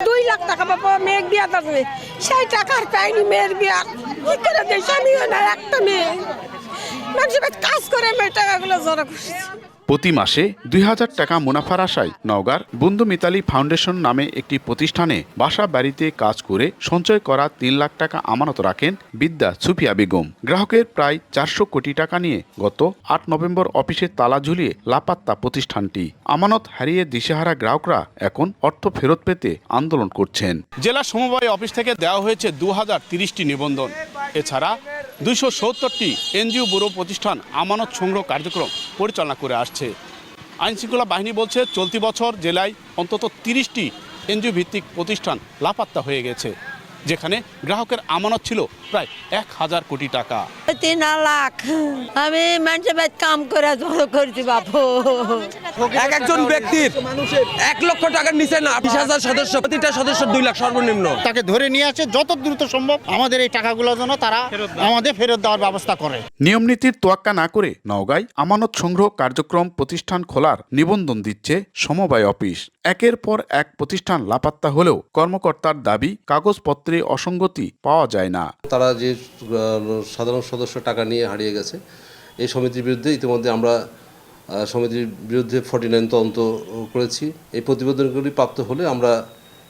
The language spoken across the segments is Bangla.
দুই লাখ টাকা পাবো মেয়ের বিয়া দেবে সেই টাকা আর পাইনি মেয়ের বিয়া। কি করে দেশ? আমিও না, একটা মেয়ে। মানুষের কাজ করে মেয়ে টাকাগুলো জড়ো করছে। প্রতি মাসে দুই হাজার টাকা মুনাফার আশায় নওগাঁর বন্ধু মিতালি ফাউন্ডেশন নামে একটি প্রতিষ্ঠানে বাসা বাড়িতে কাজ করে সঞ্চয় করা তিন লাখ টাকা আমানত রাখেন বিদ্যা সুফিয়া বেগম। গ্রাহকের প্রায় চারশো কোটি টাকা নিয়ে গত আট নভেম্বর অফিসে তালা ঝুলিয়ে লাপাত্তা প্রতিষ্ঠানটি। আমানত হারিয়ে দিশেহারা গ্রাহকরা এখন অর্থ ফেরত পেতে আন্দোলন করছেন। জেলা সমবায় অফিস থেকে দেওয়া হয়েছে দু হাজার তিরিশটি নিবন্ধন। এছাড়া দুইশো সত্তরটি এনজিও ব্যুরো প্রতিষ্ঠান আমানত সংগ্রহ কার্যক্রম পরিচালনা করে আসছে। আইনশৃঙ্খলা বাহিনী বলছে, চলতি বছর জেলায় অন্তত তিরিশটি এনজিও ভিত্তিক প্রতিষ্ঠান লাপাত্তা হয়ে গেছে। যেখানে গ্রাহকের আমানত ছিল প্রায় এক হাজার কোটি টাকা। তিন লাখ। আমি মানুষের কাম করে জড়ো করছি বাবু এক একজন ব্যক্তির এক লক্ষ টাকার নিচে না বিশ হাজার সদস্য প্রতিটা সদস্য দুই লাখ সর্বনিম্ন। তাকে ধরে নিয়ে আসে যত দ্রুত সম্ভব। আমাদের এই টাকাগুলো যেন তারা আমাদের ফেরত দেওয়ার ব্যবস্থা করে। নিয়ম নীতির তোয়াক্কা না করে নওগাঁয় আমানত সংগ্রহ কার্যক্রম প্রতিষ্ঠান খোলার নিবন্ধন দিচ্ছে সমবায় অফিস। একের পর এক প্রতিষ্ঠান লাপাত্তা হলেও কর্মকর্তার দাবি, কাগজপত্রে অসঙ্গতি পাওয়া যায় না। তারা যে সাধারণ সদস্য টাকা নিয়ে হারিয়ে গেছে, এই সমিতির বিরুদ্ধে ইতিমধ্যে আমরা সমিতির বিরুদ্ধে ফর্টি নাইন তদন্ত করেছি। এই প্রতিবেদনগুলি প্রাপ্ত হলে আমরা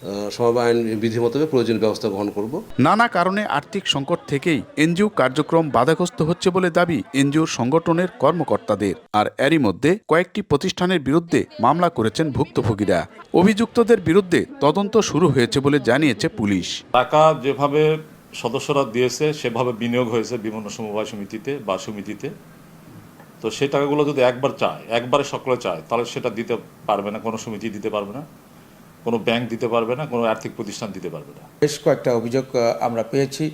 আহ, সমবায় আইন বিধি মোতাবেক প্রয়োজনীয় ব্যবস্থা গ্রহণ করব। নানা কারণে আর্থিক সংকট থেকেই এনজিও কার্যক্রম বাধাগ্রস্ত হচ্ছে বলে দাবি এনজিও সংগঠনের কর্মকর্তাদের। আর এরই মধ্যে কয়েকটি প্রতিষ্ঠানের বিরুদ্ধে মামলা করেছেন ভুক্তভোগীরা। অভিযুক্তদের বিরুদ্ধে তদন্ত শুরু হয়েছে বলে জানিয়েছে পুলিশ। টাকা যেভাবে সদস্যরা দিয়েছে সেভাবে বিনিয়োগ হয়েছে বিভিন্ন সমবায় সমিতিতে বা সমিতিতে। তো সেই টাকাগুলো যদি একবার চায় একবারে সকলে চায় তাহলে সেটা দিতে পারবে না কোনো সমিতি দিতে পারবে না। কোনো ব্যাংক দিতে পারবে না কোনো আর্থিক প্রতিষ্ঠান দিতে পারবে না। বেশ কয়েকটা অভিযোগ আমরা পেয়েছি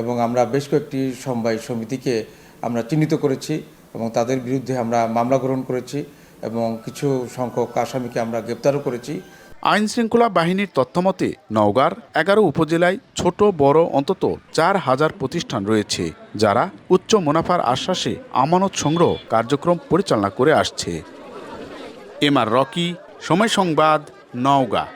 এবং আমরা বেশ কয়েকটি সমবায় সমিতিকে আমরা চিহ্নিত করেছি এবং তাদের বিরুদ্ধে আমরা মামলা গ্রহণ করেছি এবং কিছু সংখ্যক আসামিকে আমরা গ্রেপ্তারও করেছি। আইন শৃঙ্খলা বাহিনীর তথ্যমতে নওগাঁর এগারো উপজেলায় ছোট বড় অন্তত চার হাজার প্রতিষ্ঠান রয়েছে যারা উচ্চ মুনাফার আশ্বাসে আমানত সংগ্রহ কার্যক্রম পরিচালনা করে আসছে। এম আর রকি সময় সংবাদ নওগাঁ